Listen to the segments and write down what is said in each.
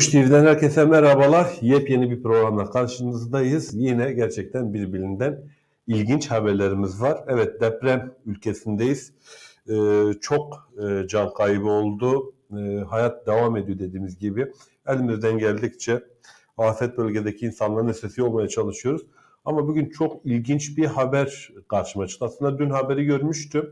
Duruş TV'den herkese merhabalar. Yepyeni bir programla karşınızdayız. Yine gerçekten birbirinden ilginç haberlerimiz var. Evet deprem ülkesindeyiz. Ee, çok e, can kaybı oldu. Ee, hayat devam ediyor dediğimiz gibi. Elimizden geldikçe afet bölgedeki insanların sesi olmaya çalışıyoruz. Ama bugün çok ilginç bir haber karşıma çıktı. Aslında dün haberi görmüştüm.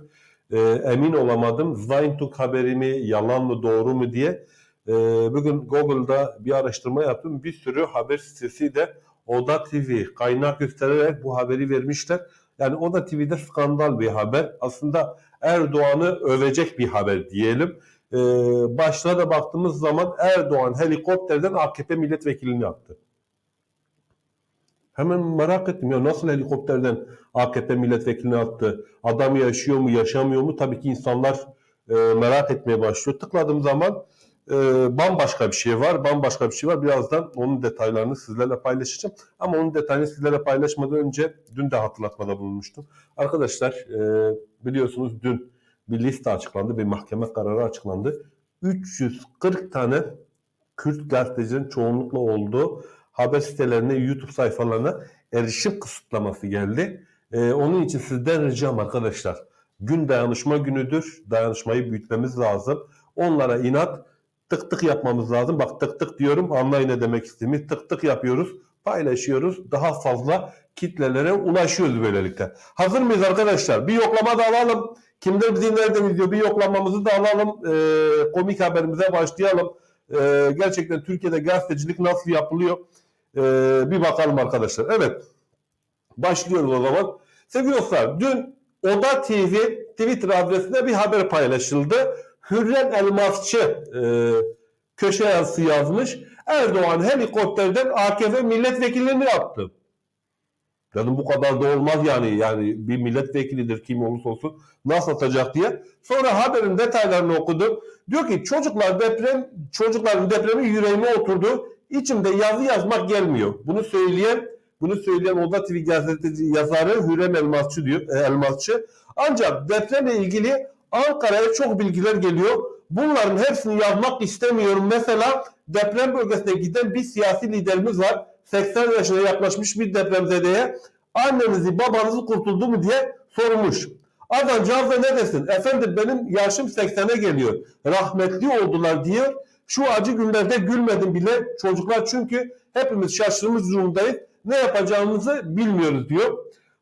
Ee, emin olamadım. Zayntuk haberi mi, yalan mı, doğru mu diye. Ee, bugün Google'da bir araştırma yaptım. Bir sürü haber sitesi de Oda TV kaynak göstererek bu haberi vermişler. Yani Oda TV'de skandal bir haber. Aslında Erdoğan'ı övecek bir haber diyelim. Ee, başlığa da baktığımız zaman Erdoğan helikopterden AKP milletvekilini yaptı. Hemen merak ettim ya nasıl helikopterden AKP milletvekilini attı? Adam yaşıyor mu yaşamıyor mu? Tabii ki insanlar e, merak etmeye başlıyor. Tıkladığım zaman e, bambaşka bir şey var. Bambaşka bir şey var. Birazdan onun detaylarını sizlerle paylaşacağım. Ama onun detayını sizlerle paylaşmadan önce dün de hatırlatmada bulunmuştum. Arkadaşlar e, biliyorsunuz dün bir liste açıklandı. Bir mahkeme kararı açıklandı. 340 tane Kürt gazetecinin çoğunlukla olduğu haber sitelerine, YouTube sayfalarına erişim kısıtlaması geldi. Ee, onun için sizden ricam arkadaşlar. Gün dayanışma günüdür. Dayanışmayı büyütmemiz lazım. Onlara inat tık tık yapmamız lazım. Bak tık tık diyorum anlayın ne demek istediğimi. Tık tık yapıyoruz, paylaşıyoruz. Daha fazla kitlelere ulaşıyoruz böylelikle. Hazır mıyız arkadaşlar? Bir yoklama da alalım. Kimler bizi nereden izliyor? Bir yoklamamızı da alalım. Ee, komik haberimize başlayalım. Ee, gerçekten Türkiye'de gazetecilik nasıl yapılıyor? Ee, bir bakalım arkadaşlar. Evet. Başlıyoruz o zaman. Sevgili dostlar dün Oda TV Twitter adresinde bir haber paylaşıldı. Hürrem Elmasçı e, köşe yazısı yazmış. Erdoğan helikopterden AKP milletvekilini yaptı. Dedim bu kadar da olmaz yani. Yani bir milletvekilidir kim olursa olsun nasıl atacak diye. Sonra haberin detaylarını okudum. Diyor ki çocuklar deprem çocukların depremi yüreğime oturdu. İçimde yazı yazmak gelmiyor. Bunu söyleyen bunu söyleyen Oda TV gazeteci yazarı Hürrem Elmasçı diyor. E, Elmasçı. Ancak depremle ilgili Ankara'ya çok bilgiler geliyor. Bunların hepsini yazmak istemiyorum. Mesela deprem bölgesine giden bir siyasi liderimiz var. 80 yaşına yaklaşmış bir depremzedeye annenizi babanızı kurtuldu mu diye sormuş. Adamcağız da ne desin? Efendim benim yaşım 80'e geliyor. Rahmetli oldular diyor. Şu acı günlerde gülmedim bile çocuklar çünkü hepimiz şaşırmış durumdayız. Ne yapacağımızı bilmiyoruz diyor.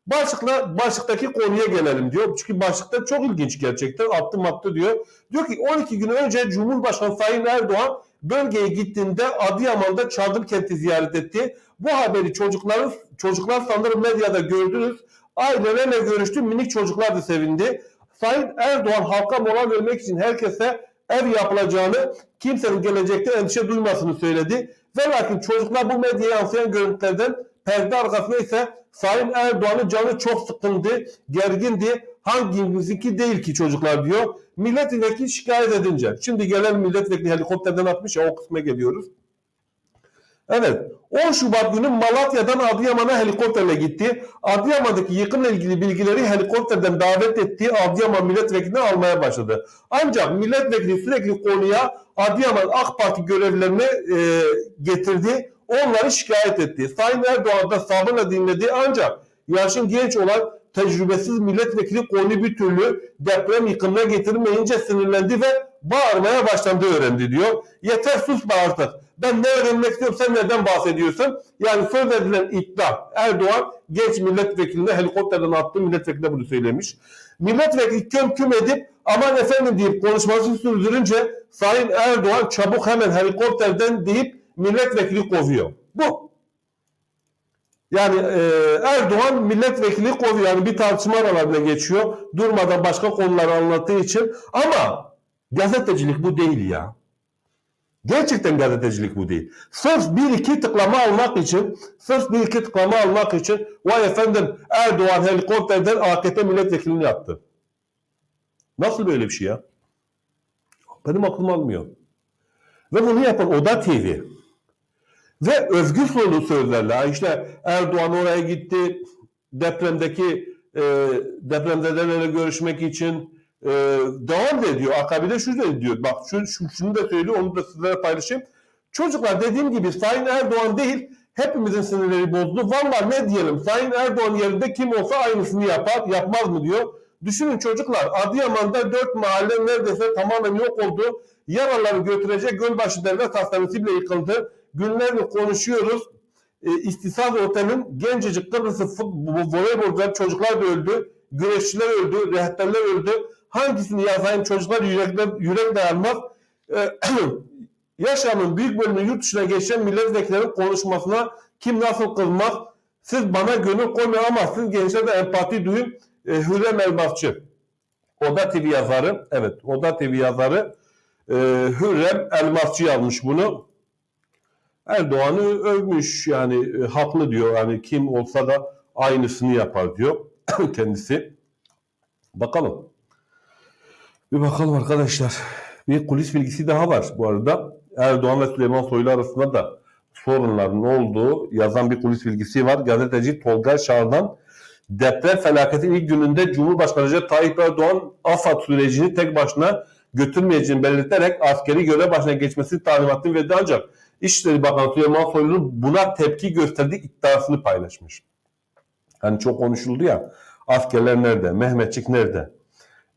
Başlıkla başlıktaki konuya gelelim diyor. Çünkü başlıkta çok ilginç gerçekten. Attım attı diyor. Diyor ki 12 gün önce Cumhurbaşkanı Sayın Erdoğan bölgeye gittiğinde Adıyaman'da Çadır kenti ziyaret etti. Bu haberi çocukların çocuklar sanırım medyada gördünüz. Ailelerle görüştü. Minik çocuklar da sevindi. Sayın Erdoğan halka moral vermek için herkese ev yapılacağını, kimsenin gelecekte endişe duymasını söyledi. Ve lakin çocuklar bu medyaya yansıyan görüntülerden perde arkasında ise Sayın Erdoğan'ın canı çok sıkındı, gergindi. Hangimizinki değil ki çocuklar diyor. Milletvekili şikayet edince. Şimdi gelen milletvekili helikopterden atmış ya o kısma geliyoruz. Evet. 10 Şubat günü Malatya'dan Adıyaman'a helikopterle gitti. Adıyaman'daki yıkımla ilgili bilgileri helikopterden davet ettiği Adıyaman milletvekilinden almaya başladı. Ancak milletvekili sürekli konuya Adıyaman AK Parti görevlilerine e, getirdi. Onları şikayet etti. Sayın Erdoğan da sabırla dinledi ancak yaşın genç olan tecrübesiz milletvekili konuyu bir türlü deprem yıkımına getirmeyince sinirlendi ve bağırmaya başlandı öğrendi diyor. Yeter sus be artık. Ben ne öğrenmek istiyorum sen neden bahsediyorsun? Yani söz edilen iddia. Erdoğan genç milletvekiline helikopterden attığı milletvekiline bunu söylemiş. Milletvekili köm küm edip aman efendim deyip konuşmasını sürdürünce Sayın Erdoğan çabuk hemen helikopterden deyip milletvekili kovuyor. Bu. Yani e, Erdoğan milletvekili kovuyor. Yani bir tartışma aralarında geçiyor. Durmadan başka konuları anlattığı için. Ama gazetecilik bu değil ya. Gerçekten gazetecilik bu değil. Sırf bir iki tıklama almak için, sırf bir iki tıklama almak için vay efendim Erdoğan helikopterden AKP milletvekilini yaptı. Nasıl böyle bir şey ya? Benim aklım almıyor. Ve bunu yapan Oda TV. Ve övgü solu sözlerle işte Erdoğan oraya gitti depremdeki e, depremzedelerle görüşmek için e, devam da ediyor. Akabinde şu da diyor. Bak şu, şu, şunu da söylüyor onu da sizlere paylaşayım. Çocuklar dediğim gibi Sayın Erdoğan değil hepimizin sinirleri bozdu. Valla ne diyelim Sayın Erdoğan yerinde kim olsa aynısını yapar yapmaz mı diyor. Düşünün çocuklar Adıyaman'da dört mahalle neredeyse tamamen yok oldu. Yaraları götürecek Gölbaşı Devlet Hastanesi bile yıkıldı. Günlerdir konuşuyoruz. E, İstisaz Otel'in gencecik Kıbrıs'ı voleybolcular çocuklar da öldü. Güreşçiler öldü, rehberler öldü. Hangisini yazayım çocuklar yürekler, yürek dayanmaz. E, yaşamın büyük bölümü yurt dışına geçen milletvekillerinin konuşmasına kim nasıl kızmaz? Siz bana gönül koymayın ama siz gençler de empati duyun. E, Hürrem Elbafçı. Oda TV yazarı. Evet Oda TV yazarı. E, Hürrem Elmasçı yazmış bunu. Erdoğan'ı övmüş yani e, haklı diyor. Yani kim olsa da aynısını yapar diyor kendisi. Bakalım. Bir bakalım arkadaşlar. Bir kulis bilgisi daha var bu arada. Erdoğan ve Süleyman Soylu arasında da sorunların olduğu yazan bir kulis bilgisi var. Gazeteci Tolga Şardan deprem felaketin ilk gününde Cumhurbaşkanı Recep Tayyip Erdoğan AFAD sürecini tek başına götürmeyeceğini belirterek askeri görev başına geçmesi talimatını verdi ancak İçişleri Bakanı Süleyman Soylu'nun buna tepki gösterdiği iddiasını paylaşmış. Hani çok konuşuldu ya askerler nerede, Mehmetçik nerede?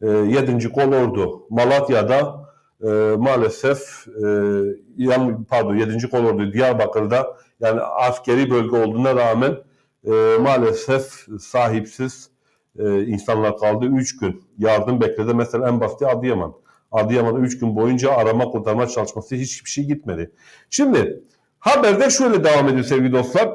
E, 7. Kolordu Malatya'da e, maalesef e, pardon 7. Kolordu Diyarbakır'da yani askeri bölge olduğuna rağmen e, maalesef sahipsiz e, insanlar kaldı. 3 gün yardım bekledi. Mesela en basiti Adıyaman. Adıyaman'da 3 gün boyunca arama kurtarma çalışması hiçbir şey gitmedi. Şimdi haberde şöyle devam ediyor sevgili dostlar.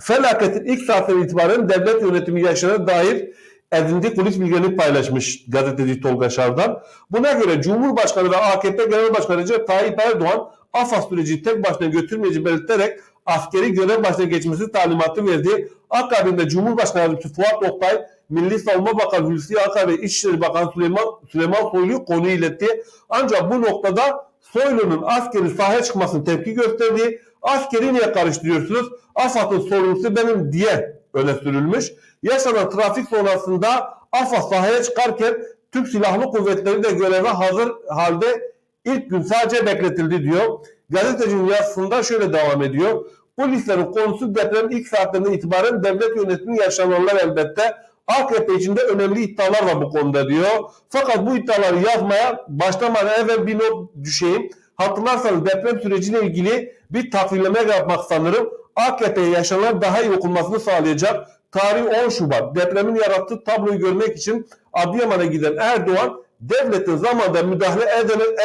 Felaketin ilk saatten itibaren devlet yönetimi yaşana dair edindiği kulis bilgilerini paylaşmış gazeteci Tolga Şardan. Buna göre Cumhurbaşkanı ve AKP Genel Başkanı Recep Tayyip Erdoğan AFAD süreci tek başına götürmeyeceği belirterek askeri görev başına geçmesi talimatı verdi. Akabinde Cumhurbaşkanı Yardımcısı Fuat Oktay, Milli Savunma Bakanı Hulusi Akar ve İçişleri Bakanı Süleyman, Süleyman Soylu'yu konuyu iletti. Ancak bu noktada Soylu'nun askeri sahaya çıkmasını tepki gösterdiği, askeri niye karıştırıyorsunuz? AFAD'ın sorumlusu benim diye öne sürülmüş. Yaşanan trafik sonrasında AFAD sahaya çıkarken Türk Silahlı Kuvvetleri de göreve hazır halde ilk gün sadece bekletildi diyor. Gazetecinin yazısında şöyle devam ediyor. Polislerin konusu depremin ilk saatlerinden itibaren devlet yönetiminin yaşananlar elbette. AKP içinde önemli iddialar var bu konuda diyor. Fakat bu iddiaları yazmaya başlamadan evvel bir not düşeyim. Hatırlarsanız deprem süreciyle ilgili bir takvimleme yapmak sanırım. AKP'ye yaşananlar daha iyi okunmasını sağlayacak. Tarih 10 Şubat depremin yarattığı tabloyu görmek için Adıyaman'a giden Erdoğan devletin zamanda müdahale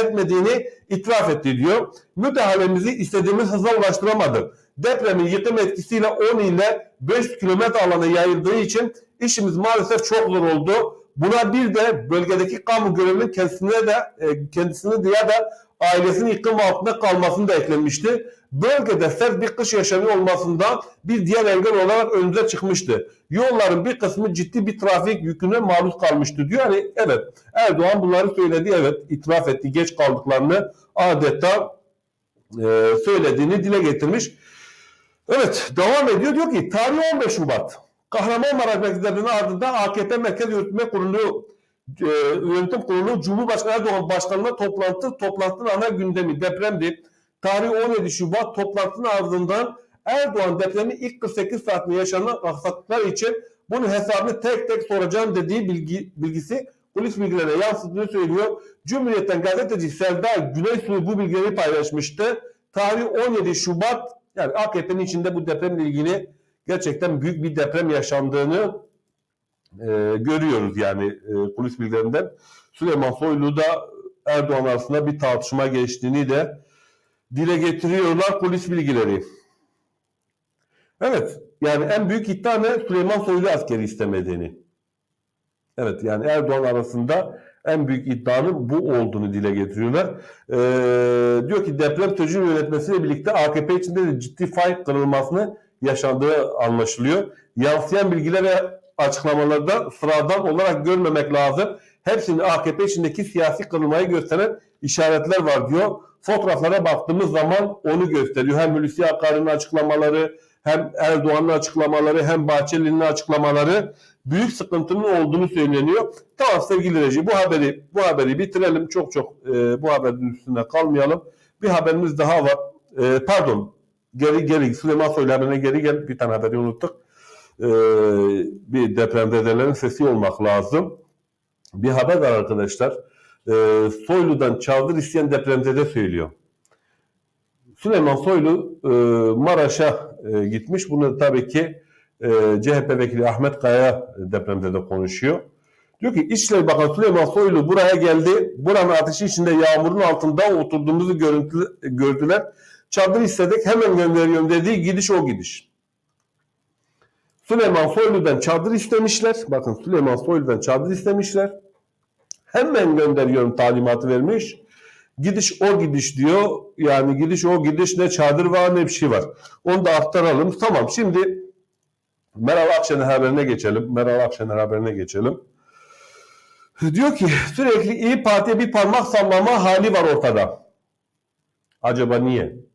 etmediğini itiraf etti diyor. Müdahalemizi istediğimiz hıza ulaştıramadık. Depremin yıkım etkisiyle 10 ile 5 kilometre alana yayıldığı için işimiz maalesef çok zor oldu. Buna bir de bölgedeki kamu görevlinin kendisine de e, kendisini diye de ailesinin yıkım altında kalmasını da eklenmişti. Bölgede sert bir kış yaşamı olmasından bir diğer engel olarak önümüze çıkmıştı. Yolların bir kısmı ciddi bir trafik yüküne maruz kalmıştı diyor. Yani evet Erdoğan bunları söyledi evet itiraf etti geç kaldıklarını adeta e, söylediğini dile getirmiş. Evet devam ediyor diyor ki tarih 15 Şubat Kahramanmaraş merkezlerinin ardından AKP Merkez Yürütme Kurulu e, Yönetim Kurulu Cumhurbaşkanı Erdoğan Başkanı'na toplantı toplantının ana gündemi depremdi. Tarih 17 Şubat toplantının ardından Erdoğan depremin ilk 48 saatinde yaşanan aksaklıklar için bunun hesabını tek tek soracağım dediği bilgi, bilgisi polis bilgilerine yansıttığını söylüyor. Cumhuriyet'ten gazeteci Serdar Güneysu bu bilgileri paylaşmıştı. Tarih 17 Şubat yani AKP'nin içinde bu depremle ilgili gerçekten büyük bir deprem yaşandığını e, görüyoruz yani e, kulis bilgilerinden. Süleyman Soylu da Erdoğan arasında bir tartışma geçtiğini de dile getiriyorlar polis bilgileri. Evet yani en büyük iddia ne? Süleyman Soylu askeri istemediğini. Evet yani Erdoğan arasında en büyük iddianın bu olduğunu dile getiriyorlar. Ee, diyor ki deprem sürecinin yönetmesiyle birlikte AKP içinde de ciddi fay kırılmasını yaşandığı anlaşılıyor. Yansıyan bilgiler ve açıklamalarda sıradan olarak görmemek lazım. Hepsinde AKP içindeki siyasi kırılmayı gösteren işaretler var diyor. Fotoğraflara baktığımız zaman onu gösteriyor. Hem Hulusi Akar'ın açıklamaları, hem Erdoğan'ın açıklamaları, hem Bahçeli'nin açıklamaları büyük sıkıntının olduğunu söyleniyor. Tamam sevgili reji bu haberi bu haberi bitirelim. Çok çok e, bu haberin üstünde kalmayalım. Bir haberimiz daha var. e, pardon geri geri Süleyman Soylu haberine geri gel bir tane haberi unuttuk. E, bir depremzedelerin sesi olmak lazım. Bir haber var arkadaşlar. E, Soylu'dan çadır isteyen depremzede söylüyor. Süleyman Soylu e, Maraş'a e, gitmiş. Bunu tabii ki e, CHP vekili Ahmet Kaya depremzede konuşuyor. Diyor ki İçişleri Bakanı Süleyman Soylu buraya geldi. Buranın ateşi içinde yağmurun altında oturduğumuzu görüntü, gördüler. Çadır istedik hemen gönderiyorum dediği gidiş o gidiş. Süleyman Soylu'dan çadır istemişler. Bakın Süleyman Soylu'dan çadır istemişler. Hemen gönderiyorum talimatı vermiş. Gidiş o gidiş diyor. Yani gidiş o gidiş ne çadır var ne bir şey var. Onu da aktaralım. Tamam şimdi Meral Akşener haberine geçelim. Meral Akşener haberine geçelim. Diyor ki sürekli İyi Parti'ye bir parmak sallama hali var ortada. Acaba niye?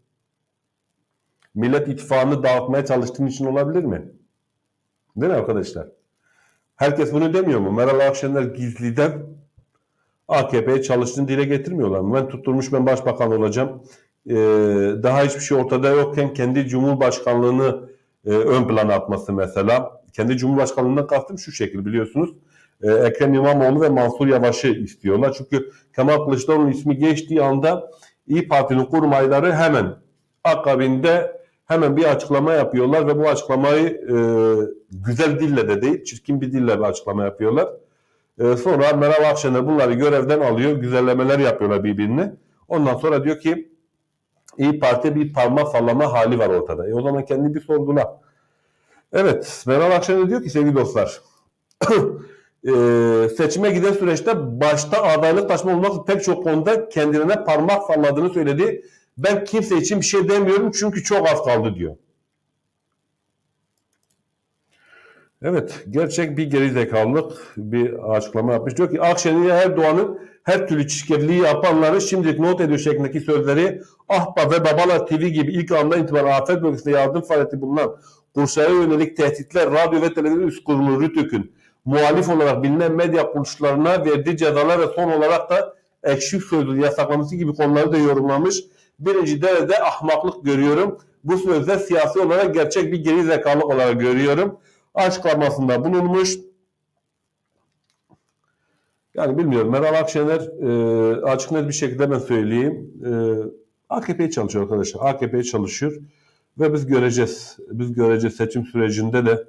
Millet İttifakı'nı dağıtmaya çalıştığın için olabilir mi? Değil mi arkadaşlar? Herkes bunu demiyor mu? Meral Akşener gizliden AKP'ye çalıştığını dile getirmiyorlar mı? Ben tutturmuş ben başbakan olacağım. Ee, daha hiçbir şey ortada yokken kendi cumhurbaşkanlığını e, ön plana atması mesela. Kendi cumhurbaşkanlığından kastım şu şekil biliyorsunuz. Ee, Ekrem İmamoğlu ve Mansur Yavaş'ı istiyorlar. Çünkü Kemal Kılıçdaroğlu'nun ismi geçtiği anda İyi Parti'nin kurmayları hemen akabinde hemen bir açıklama yapıyorlar ve bu açıklamayı e, güzel dille de değil, çirkin bir dille bir açıklama yapıyorlar. E, sonra Meral Akşener bunları görevden alıyor, güzellemeler yapıyorlar birbirine. Ondan sonra diyor ki İyi Parti bir parmak sallama hali var ortada. E o zaman kendi bir sorgula. Evet, Meral Akşener diyor ki sevgili dostlar, e, seçime giden süreçte başta adaylık taşıma olmak pek çok konuda kendilerine parmak salladığını söyledi. Ben kimse için bir şey demiyorum çünkü çok az kaldı diyor. Evet, gerçek bir gerizekalılık bir açıklama yapmış. Diyor ki Akşener Erdoğan'ın her türlü çirkefliği yapanları şimdilik not ediyor şeklindeki sözleri Ahba ve Babala TV gibi ilk andan itibaren afet bölgesinde yardım faaliyeti bulunan Bursa'ya yönelik tehditler radyo ve televizyon üst kurulu RTÜK'ün muhalif olarak bilinen medya kuruluşlarına verdiği cezalar ve son olarak da ekşi sözlü yasaklaması gibi konuları da yorumlamış. Birinci derecede ahmaklık görüyorum. Bu sözde siyasi olarak gerçek bir geri zekalık olarak görüyorum. Açıklamasında bulunmuş. Yani bilmiyorum Meral Akşener e, açık net bir şekilde ben söyleyeyim. E, AKP'ye çalışıyor arkadaşlar. AKP'ye çalışıyor. Ve biz göreceğiz. Biz göreceğiz seçim sürecinde de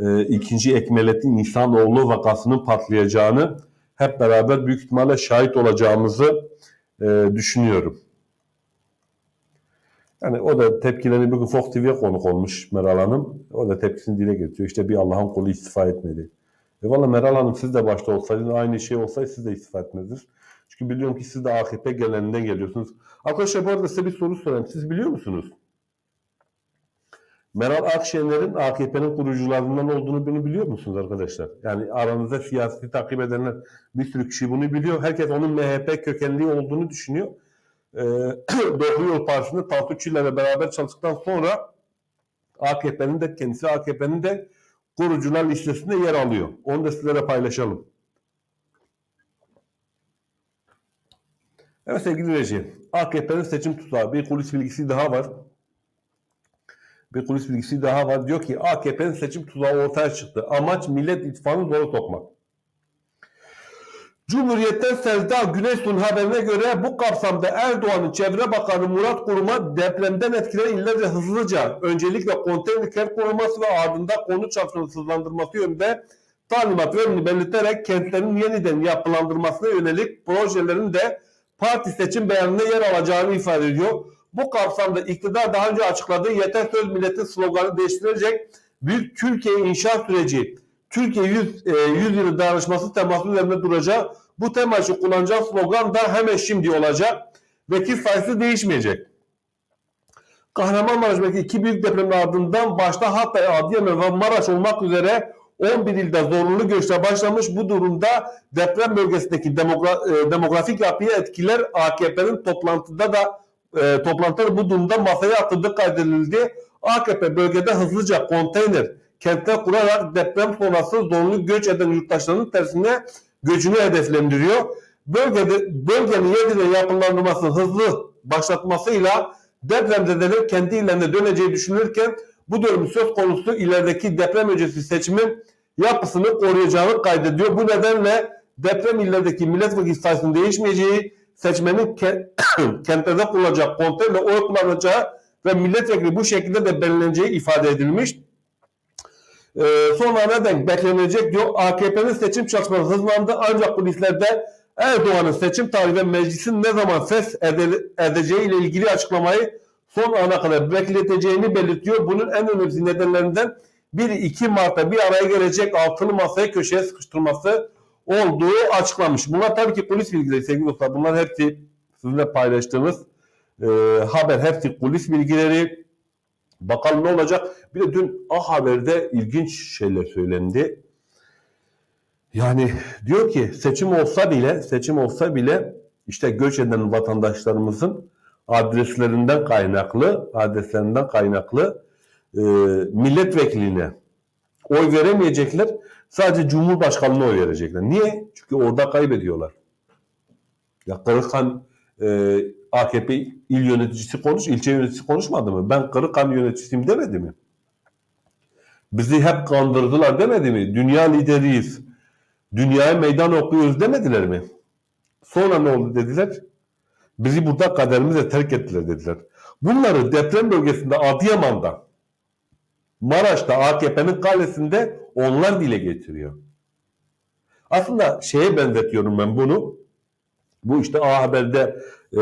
e, ikinci Ekmelettin İnsanoğlu vakasının patlayacağını hep beraber büyük ihtimalle şahit olacağımızı e, düşünüyorum. Yani o da tepkilerini bugün Fox TV'ye konuk olmuş Meral Hanım. O da tepkisini dile getiriyor. İşte bir Allah'ın kulu istifa etmedi. E valla Meral Hanım siz de başta olsaydınız aynı şey olsaydı siz de istifa etmezdiniz. Çünkü biliyorum ki siz de AKP geleninden geliyorsunuz. Arkadaşlar bu arada size bir soru sorayım. Siz biliyor musunuz? Meral Akşener'in AKP'nin kurucularından olduğunu bunu biliyor musunuz arkadaşlar? Yani aranızda siyasi takip edenler bir sürü kişi bunu biliyor. Herkes onun MHP kökenli olduğunu düşünüyor. Ee, Doğru Yol Partisi'nde Tansu Çiller'le beraber çalıştıktan sonra AKP'nin de kendisi AKP'nin de kurucular listesinde yer alıyor. Onu da sizlere paylaşalım. Evet sevgili reji, AKP'nin seçim tuzağı bir kulis bilgisi daha var. Bir kulis bilgisi daha var. Diyor ki AKP'nin seçim tuzağı ortaya çıktı. Amaç Millet İttifakı'nı zora sokmak. Cumhuriyet'ten Selda Güneysu'nun haberine göre bu kapsamda Erdoğan'ın Çevre Bakanı Murat Kurum'a depremden etkilenen illerce hızlıca öncelikle konteyner kent koruması ve ardından konu çapını hızlandırması yönünde talimat verildiğini belirterek kentlerin yeniden yapılandırmasına yönelik projelerin de parti seçim beyanında yer alacağını ifade ediyor. Bu kapsamda iktidar daha önce açıkladığı yeter söz milletin sloganı değiştirecek büyük Türkiye inşaat süreci Türkiye 100, e, 100 yılı dayanışması teması üzerinde duracak. Bu tema için kullanacak slogan da hemen şimdi olacak. Vekil sayısı değişmeyecek. Kahramanmaraş'taki iki büyük depremin ardından başta Hatay, Adıyaman ve Maraş olmak üzere 11 ilde zorunlu göçler başlamış. Bu durumda deprem bölgesindeki demogra e, demografik yapıyı etkiler AKP'nin toplantıda da e, toplantıda bu durumda masaya atıldığı kaydedildi. AKP bölgede hızlıca konteyner kentler kurarak deprem sonrası zorunlu göç eden yurttaşların tersine göçünü hedeflendiriyor. Bölgede bölgenin yeniden yapılandırmasını hızlı başlatmasıyla depremzedeler kendi illerine döneceği düşünülürken bu durum söz konusu ilerideki deprem öncesi seçimin yapısını koruyacağını kaydediyor. Bu nedenle deprem illerdeki milletvekili sayısının değişmeyeceği, seçmenin ke- kentlerde kullanacak kontrolle oy kullanacağı ve milletvekili bu şekilde de belirleneceği ifade edilmiş. Ee, sonra neden beklenecek diyor. AKP'nin seçim çalışmaları hızlandı ancak kulislerde Erdoğan'ın seçim tarihi meclisin ne zaman ses ede- edeceği ile ilgili açıklamayı son ana kadar bekleteceğini belirtiyor. Bunun en önemli nedenlerinden biri 2 Mart'ta bir araya gelecek altılı masaya köşeye sıkıştırması olduğu açıklanmış. Bunlar tabii ki kulis bilgileri sevgili dostlar. Bunlar hepsi sizinle paylaştığımız e, haber. Hepsi kulis bilgileri. Bakalım ne olacak? Bir de dün A Haber'de ilginç şeyler söylendi. Yani diyor ki seçim olsa bile seçim olsa bile işte göç eden vatandaşlarımızın adreslerinden kaynaklı adreslerinden kaynaklı e, milletvekiline oy veremeyecekler. Sadece Cumhurbaşkanlığına oy verecekler. Niye? Çünkü orada kaybediyorlar. Ya Kırıkhan e, AKP il yöneticisi konuş, ilçe yöneticisi konuşmadı mı? Ben Kırıkhan yöneticisiyim demedi mi? Bizi hep kandırdılar demedi mi? Dünya lideriyiz. Dünyaya meydan okuyoruz demediler mi? Sonra ne oldu dediler? Bizi burada kaderimize terk ettiler dediler. Bunları deprem bölgesinde Adıyaman'da, Maraş'ta AKP'nin kalesinde onlar dile getiriyor. Aslında şeye benzetiyorum ben bunu. Bu işte A Haber'de e,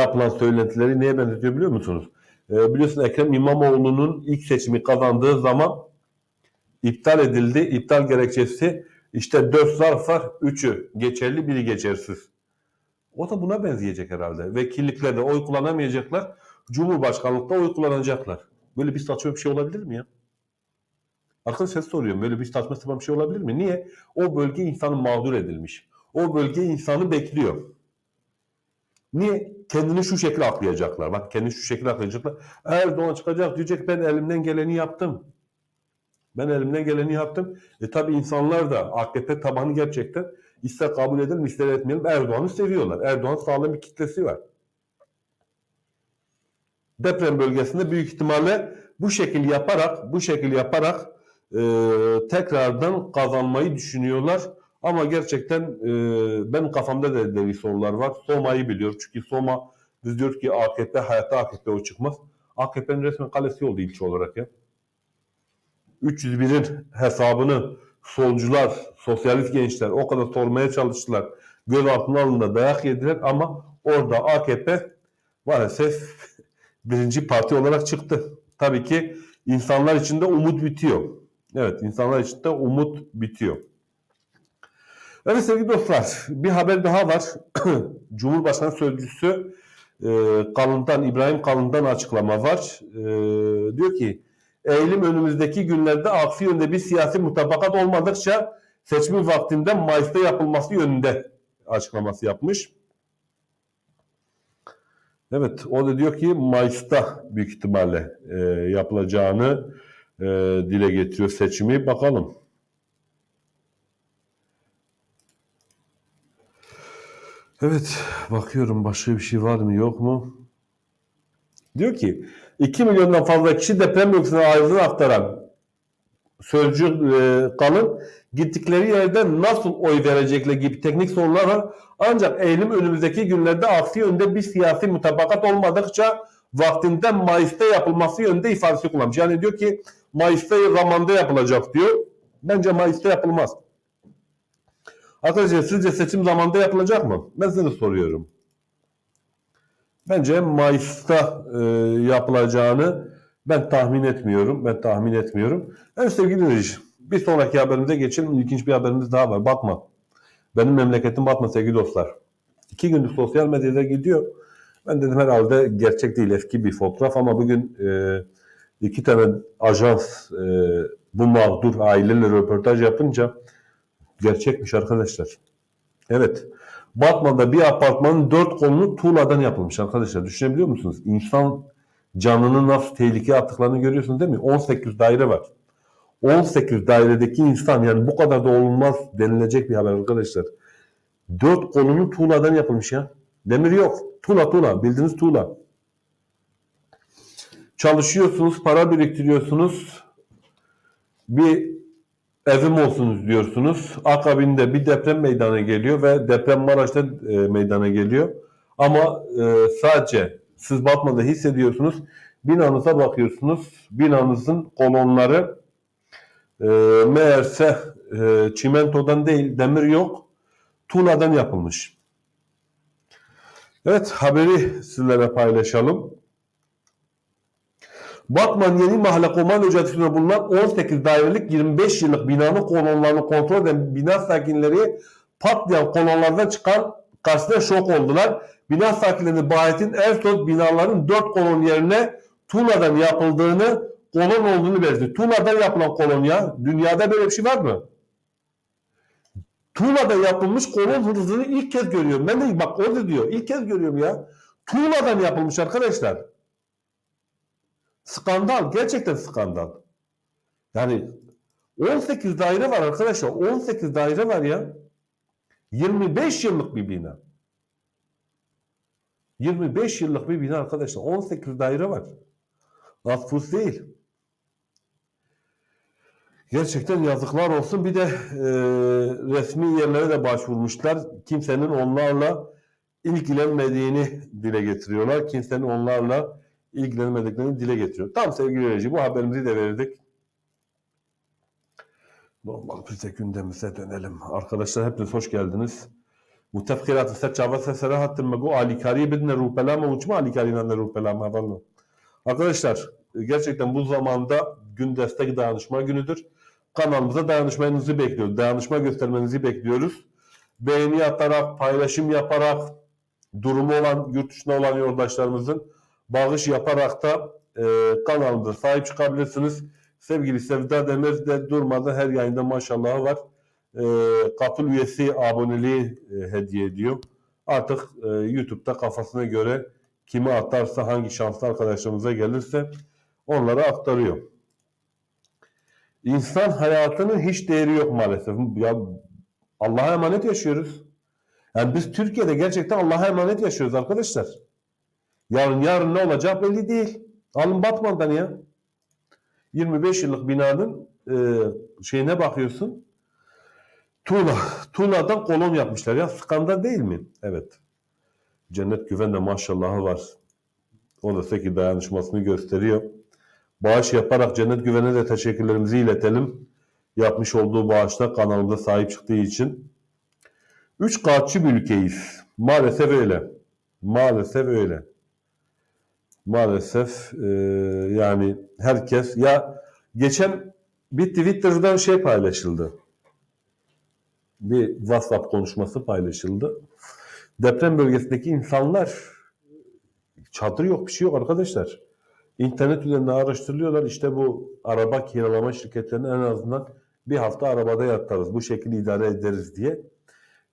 yapılan söylentileri neye benzetiyor biliyor musunuz? E, biliyorsun Ekrem İmamoğlu'nun ilk seçimi kazandığı zaman iptal edildi. İptal gerekçesi işte 4 zarf var. 3'ü geçerli, biri geçersiz. O da buna benzeyecek herhalde. Vekilliklerde oy kullanamayacaklar. Cumhurbaşkanlıkta oy kullanacaklar. Böyle bir saçma bir şey olabilir mi ya? Arkadaşlar soruyorum. Böyle bir saçma sapan bir şey olabilir mi? Niye? O bölge insanı mağdur edilmiş. O bölge insanı bekliyor. Niye? Kendini şu şekilde aklayacaklar. Bak kendini şu şekilde aklayacaklar. Erdoğan çıkacak diyecek ben elimden geleni yaptım. Ben elimden geleni yaptım. E tabi insanlar da AKP tabanı gerçekten ister kabul edelim ister etmeyelim Erdoğan'ı seviyorlar. Erdoğan sağlam bir kitlesi var. Deprem bölgesinde büyük ihtimalle bu şekil yaparak bu şekil yaparak e, tekrardan kazanmayı düşünüyorlar. Ama gerçekten e, benim kafamda da deli sorular var. Soma'yı biliyorum. Çünkü Soma biz diyoruz ki AKP hayatta AKP o çıkmaz. AKP'nin resmen kalesi oldu ilçe olarak ya. 301'in hesabını solcular, sosyalist gençler o kadar sormaya çalıştılar. Gözaltına alındı, dayak yediler ama orada AKP maalesef birinci parti olarak çıktı. Tabii ki insanlar içinde umut bitiyor. Evet insanlar içinde umut bitiyor. Evet sevgili dostlar bir haber daha var. Cumhurbaşkanı Sözcüsü e, Kalın'dan İbrahim Kalın'dan açıklama var. E, diyor ki eğilim önümüzdeki günlerde aksi yönde bir siyasi mutabakat olmadıkça seçim vaktinde Mayıs'ta yapılması yönünde açıklaması yapmış. Evet o da diyor ki Mayıs'ta büyük ihtimalle e, yapılacağını e, dile getiriyor seçimi. Bakalım. Evet bakıyorum başka bir şey var mı yok mu? Diyor ki 2 milyondan fazla kişi deprem bölgesine ayrıldığını aktaran Sözcü e, Kalın gittikleri yerde nasıl oy verecekler gibi teknik sorular var. Ancak eğilim önümüzdeki günlerde aksi yönde bir siyasi mutabakat olmadıkça vaktinde Mayıs'ta yapılması yönünde ifadesi kullanmış. Yani diyor ki Mayıs'ta zamanda yapılacak diyor. Bence Mayıs'ta yapılmaz. Arkadaşlar sizce seçim zamanında yapılacak mı? Ben size soruyorum. Bence Mayıs'ta e, yapılacağını ben tahmin etmiyorum. Ben tahmin etmiyorum. Evet sevgili dinleyiciler, bir sonraki haberimize geçelim. İlginç bir haberimiz daha var. Bakma. Benim memleketim Batman sevgili dostlar. İki gündür sosyal medyada gidiyor. Ben dedim herhalde gerçek değil eski bir fotoğraf ama bugün e, iki tane ajans e, bu mağdur aileyle röportaj yapınca gerçekmiş arkadaşlar. Evet. Batman'da bir apartmanın dört kolunu tuğladan yapılmış arkadaşlar. Düşünebiliyor musunuz? İnsan canını nasıl tehlikeye attıklarını görüyorsunuz değil mi? 18 daire var. 18 dairedeki insan yani bu kadar da olmaz denilecek bir haber arkadaşlar. Dört kolunu tuğladan yapılmış ya. Demir yok. Tuğla tuğla. Bildiğiniz tuğla. Çalışıyorsunuz, para biriktiriyorsunuz. Bir evim olsun diyorsunuz. Akabinde bir deprem meydana geliyor ve deprem Maraş'ta e, meydana geliyor. Ama e, sadece siz Batman'da hissediyorsunuz. Binanıza bakıyorsunuz. Binanızın kolonları e, meğerse e, çimentodan değil, demir yok. Tuğladan yapılmış. Evet, haberi sizlere paylaşalım. Batman Yeni Mahalle Komando Caddesi'nde bulunan 18 dairelik 25 yıllık binanın kolonlarını kontrol eden bina sakinleri patlayan kolonlardan çıkan karşısında şok oldular. Bina sakinleri Bahattin Ersoy binaların 4 kolon yerine tuğladan yapıldığını, kolon olduğunu belirtti. Tuğladan yapılan kolon ya. Dünyada böyle bir şey var mı? Tuğla'da yapılmış kolon hırzını ilk kez görüyorum. Ben de bak orada diyor. İlk kez görüyorum ya. Tuğla'dan yapılmış arkadaşlar. Skandal. Gerçekten skandal. Yani 18 daire var arkadaşlar. 18 daire var ya. 25 yıllık bir bina. 25 yıllık bir bina arkadaşlar. 18 daire var. Az fuz değil. Gerçekten yazıklar olsun. Bir de e, resmi yerlere de başvurmuşlar. Kimsenin onlarla ilgilenmediğini dile getiriyorlar. Kimsenin onlarla ilgilenmediklerini dile getiriyor. Tam sevgili öğrenci bu haberimizi de verdik. Normal biz de gündemimize dönelim. Arkadaşlar hepiniz hoş geldiniz. Bu tefkiratı seçava sesere hattın megu alikariye bedine ruhbelama uçma alikariyle de ruhbelama vallo. Arkadaşlar gerçekten bu zamanda gün destek dayanışma günüdür. Kanalımıza dayanışmanızı bekliyoruz. Dayanışma göstermenizi bekliyoruz. Beğeni atarak, paylaşım yaparak, durumu olan, yurt dışında olan yoldaşlarımızın bağış yaparak da e, kanalımıza sahip çıkabilirsiniz. Sevgili Sevda Demir de durmadan her yayında maşallahı var. E, katıl üyesi aboneliği e, hediye ediyor. Artık e, YouTube'da kafasına göre kimi atarsa hangi şanslı arkadaşlarımıza gelirse onlara aktarıyor. İnsan hayatının hiç değeri yok maalesef. Ya Allah'a emanet yaşıyoruz. Yani biz Türkiye'de gerçekten Allah'a emanet yaşıyoruz arkadaşlar. Yarın yarın ne olacak belli değil. Alın Batman'dan ya. 25 yıllık binanın e, şeyine bakıyorsun. Tuğla. Tuğla'dan kolon yapmışlar ya. Skandal değil mi? Evet. Cennet Güven de maşallahı var. O da seki dayanışmasını gösteriyor. Bağış yaparak Cennet Güven'e de teşekkürlerimizi iletelim. Yapmış olduğu bağışta kanalımıza sahip çıktığı için. Üç kağıtçı bir ülkeyiz. Maalesef öyle. Maalesef öyle. Maalesef e, yani herkes ya geçen bir Twitter'dan şey paylaşıldı. Bir WhatsApp konuşması paylaşıldı. Deprem bölgesindeki insanlar çadır yok bir şey yok arkadaşlar. İnternet üzerinden araştırıyorlar. İşte bu araba kiralama şirketlerine en azından bir hafta arabada yatarız. Bu şekilde idare ederiz diye.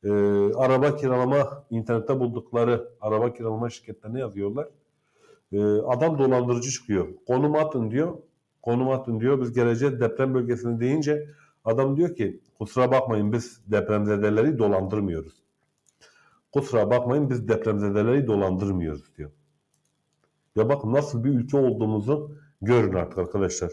Ee, araba kiralama, internette buldukları araba kiralama şirketlerine yazıyorlar. Ee, adam dolandırıcı çıkıyor. Konum atın diyor. Konum atın diyor. Biz geleceğiz deprem bölgesine deyince adam diyor ki kusura bakmayın biz depremzedeleri dolandırmıyoruz. Kusura bakmayın biz depremzedeleri dolandırmıyoruz diyor. Ya bakın nasıl bir ülke olduğumuzu görün artık arkadaşlar.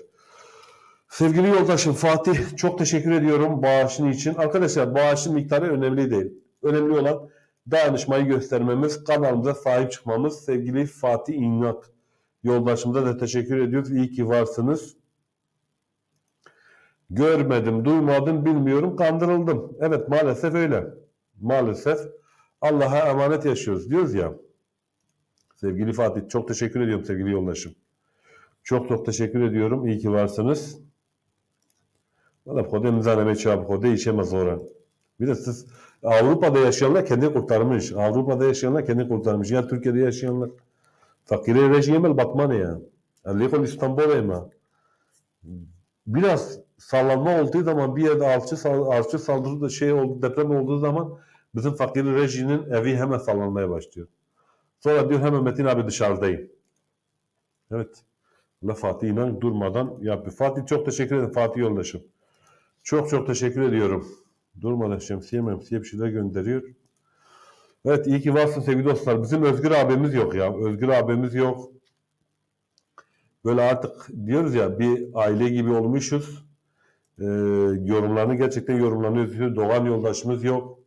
Sevgili yoldaşım Fatih çok teşekkür ediyorum bağışın için. Arkadaşlar bağışın miktarı önemli değil. Önemli olan dayanışmayı göstermemiz, kanalımıza sahip çıkmamız. Sevgili Fatih İnat yoldaşımıza da teşekkür ediyoruz. İyi ki varsınız. Görmedim, duymadım, bilmiyorum, kandırıldım. Evet maalesef öyle. Maalesef Allah'a emanet yaşıyoruz diyoruz ya. Sevgili Fatih çok teşekkür ediyorum sevgili yoldaşım. Çok çok teşekkür ediyorum. İyi ki varsınız. Valla kode mizaneme çabuk kode işemez oran. Bir de siz Avrupa'da yaşayanlar kendini kurtarmış. Avrupa'da yaşayanlar kendini kurtarmış. Ya Türkiye'de yaşayanlar. Fakire rejimel batmanı ya. Alikol İstanbul'a ama. Biraz sallanma olduğu zaman bir yerde alçı, artçı saldırı da şey oldu, deprem olduğu zaman bizim fakir rejinin evi hemen sallanmaya başlıyor. Sonra diyor hemen Metin abi dışarıdayım. Evet. La Fatih inan durmadan yapıyor. Fatih çok teşekkür ederim Fatih yoldaşım. Çok çok teşekkür ediyorum. Durmadan şemsiye memsiye bir şeyler gönderiyor. Evet iyi ki varsın sevgili dostlar. Bizim Özgür abimiz yok ya. Özgür abimiz yok. böyle artık diyoruz ya bir aile gibi olmuşuz. Ee, yorumlarını gerçekten yorumlanıyoruz. Doğan yoldaşımız yok.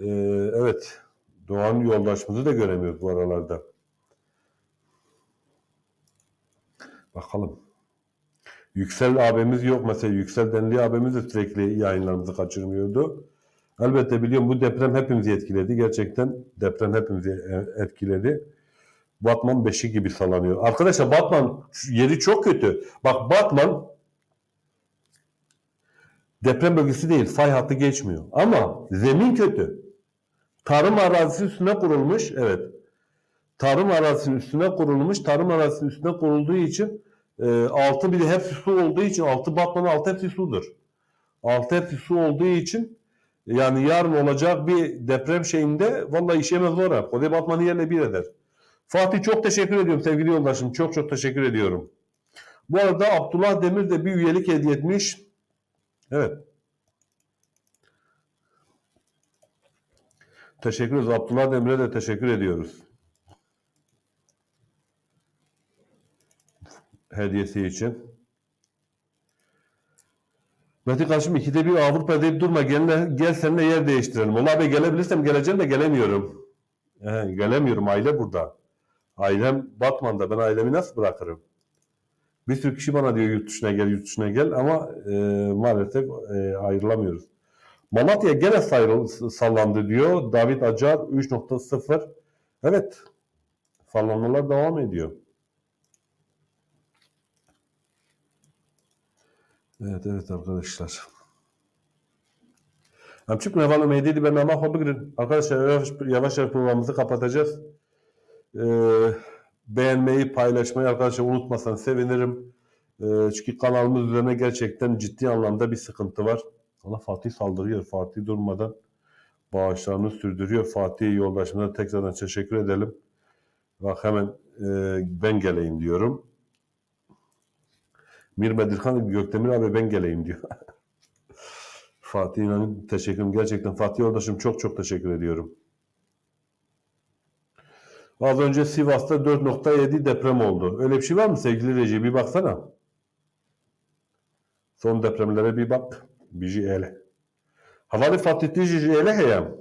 Ee, evet. Doğan yoldaşımızı da göremiyoruz bu aralarda. Bakalım. Yüksel abimiz yok. Mesela Yüksel Denli abimiz de sürekli yayınlarımızı kaçırmıyordu. Elbette biliyorum bu deprem hepimizi etkiledi. Gerçekten deprem hepimizi e- etkiledi. Batman beşi gibi sallanıyor. Arkadaşlar Batman yeri çok kötü. Bak Batman deprem bölgesi değil. Fay hattı geçmiyor. Ama zemin kötü. Tarım arazisi üstüne kurulmuş. Evet. Tarım arazisinin üstüne kurulmuş. Tarım arazisinin üstüne kurulduğu için e, altı bir de hepsi su olduğu için altı Batman altı hepsi sudur. Altı hepsi su olduğu için yani yarın olacak bir deprem şeyinde vallahi işemez zor. Kuzey Batman'ı yerle bir eder. Fatih çok teşekkür ediyorum sevgili yoldaşım. Çok çok teşekkür ediyorum. Bu arada Abdullah Demir de bir üyelik hediye etmiş. Evet. Teşekkür ederiz. Abdullah Demir'e de teşekkür ediyoruz. Hediyesi için. Metin kardeşim ikide bir Avrupa deyip durma. Gel, gel seninle yer değiştirelim. Ola abi gelebilirsem geleceğim de gelemiyorum. He, gelemiyorum. Aile burada. Ailem Batman'da. Ben ailemi nasıl bırakırım? Bir sürü kişi bana diyor yurt dışına gel, yurt dışına gel ama e, maalesef e, ayrılamıyoruz. Malatya gene sallandı diyor. David Acar 3.0. Evet. Sallanmalar devam ediyor. Evet evet arkadaşlar. Amçık Nevalı Meydiydi ben ama hobi girin. Arkadaşlar yavaş yavaş programımızı kapatacağız. Ee, beğenmeyi, paylaşmayı arkadaşlar unutmasan sevinirim. Ee, çünkü kanalımız üzerine gerçekten ciddi anlamda bir sıkıntı var. Allah Fatih saldırıyor. Fatih durmadan bağışlarını sürdürüyor. Fatih yoldaşımıza tekrardan teşekkür edelim. Bak hemen e, ben geleyim diyorum. Mir Bedirhan Gökdemir abi ben geleyim diyor. Fatih İnan'ın teşekkür ederim. Gerçekten Fatih yoldaşım çok çok teşekkür ediyorum. Az önce Sivas'ta 4.7 deprem oldu. Öyle bir şey var mı sevgili Recep? Bir baksana. Son depremlere bir bak. Biji ele. Havali Fatih Tiji ele heyem.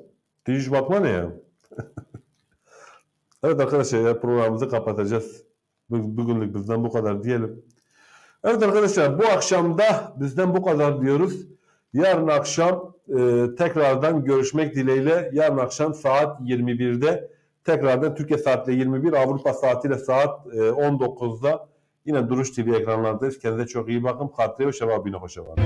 Tiji bakma ne ya? evet arkadaşlar programımızı kapatacağız. Bu- Bugünlük bizden bu kadar diyelim. Evet arkadaşlar bu akşam da bizden bu kadar diyoruz. Yarın akşam e, tekrardan görüşmek dileğiyle yarın akşam saat 21'de tekrardan Türkiye saatiyle 21 Avrupa saatiyle saat e, 19'da yine Duruş TV ekranlardayız. Kendinize çok iyi bakın. Hatırlayın ve şevabine hoşça kalın.